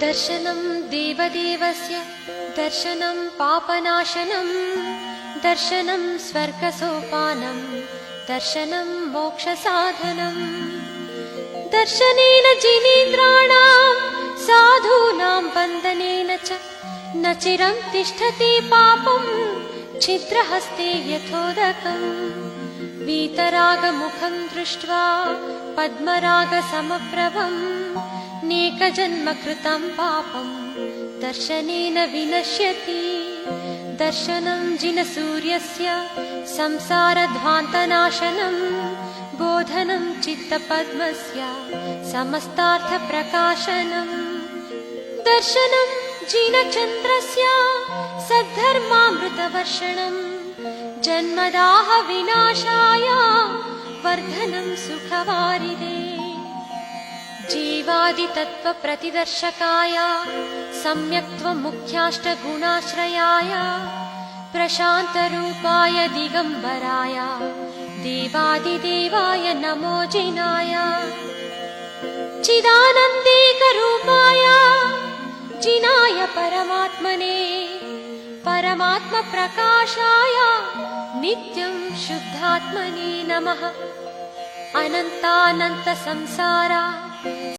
दर्शनं देवदेवस्य दर्शनं पापनाशनं दर्शनं स्वर्गसोपानं दर्शनं मोक्षसाधनम् दर्शनेन जिनेन्द्राणां साधूनां वन्दनेन च न चिरं तिष्ठति पापं छिद्रहस्ते यथोदकम् वीतरागमुखं दृष्ट्वा पद्मरागसमप्रभम् नेकजन्म कृतं पापं दर्शनेन विनश्यति। दर्शनं जिनसूर्यस्य संसारध्वान्तनाशनम् बोधनं चित्तपद्मस्य समस्तार्थप्रकाशनम् दर्शनं जिनचन्द्रस्य सद्धर्मामृतवर्षणम् जन्मदाह विनाशाय वर्धनं सुखवारिदे। जीवादितत्त्वप्रतिदर्शकाय सम्यक्त्वमुख्याष्टगुणाश्रयाय प्रशान्तरूपाय दिगम्बराय देवादिदेवाय नमो जिनाय परमात्मप्रकाशाय नित्यं शुद्धात्मने नमः। अनन्तानन्तसंसारा